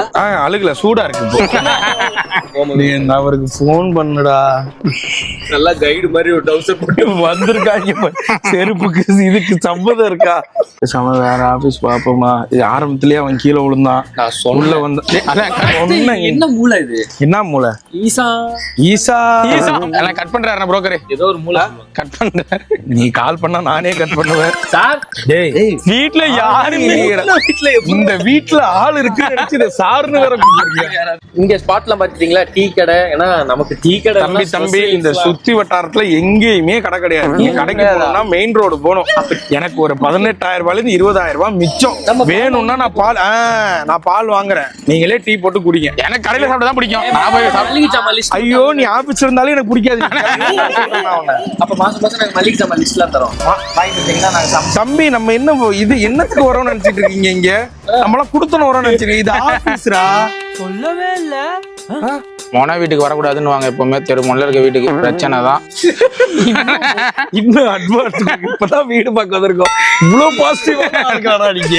ஆ, அழுகல சூடா இருக்கு அவருக்கு ஃபோன் பண்ணுடா. நல்லா கைடு மாதிரி ஒரு டவுசர் போட்டு வந்திருக்காங்க. செருப்புக்கு இதுக்கு சம்மதம் இருக்கா? சம வேற ஆபீஸ் பாப்போமா இது ஆரம்பத்திலேயே அவன் கீழே விழுந்தான். நான் உள்ள வந்து. என்ன மூளை இது? என்ன மூளை? ஈசா. ஈசா. எல்லாம் கட் பண்றாரு புரோக்கரு ஏதோ ஒரு மூளை. கட் பண்றாரு நீ கால் பண்ணா நானே கட் பண்ணுவேன். சார் டேய். வீட்டுல யாருமே இந்த வீட்ல ஆள் இருக்கு நினைச்சு இதை சாருன்னு வேற. இங்க ஸ்பாட்ல பாத்துட்டீங்களா? டீ கடை. ஏன்னா நமக்கு டீ கடை தம்பி தம்பி இந்த சுத்தி வட்டாரத்துல எங்கேயுமே கடை கிடையாது. கடைக்கு போனோம்னா மெயின் ரோடு போகணும். எனக்கு ஒரு பதினெட்டாயிரம் ரூபாயில இருந்து இருபதாயிரம் ரூபாய் மிச்சம் வேணும்னா நான் பால் நான் பால் வாங்குறேன். நீங்களே டீ போட்டு குடிங்க. எனக்கு கடையில சாப்பிட தான் பிடிக்கும். ஐயோ நீ ஆபீஸ் இருந்தாலும் எனக்கு பிடிக்காது. அப்ப மாசம் மாசம் நாங்க மல்லிகை ஜாமான் லிஸ்ட்லாம் தரோம். தம்பி நம்ம என்ன இது என்னத்துக்கு வரோம்னு நினைச்சிட்டு இருக்கீங்க இங்க? நம்மளாம் குடுத்தன வரோம்னு நினைச்சிருக்கீங்க இது ஆபீஸ்ரா மொன வீட்டுக்கு வரக்கூடாதுன்னு வாங்க எப்பவுமே. தெரு முல்ல இருக்க வீட்டுக்கு பிரச்சனை தான். இன்னும் அட்வான்ஸ் இப்பதான் வீடு பார்க்க வந்திருக்கோம். இவ்வளவு பாசிட்டிவா இருக்காடா நீங்க.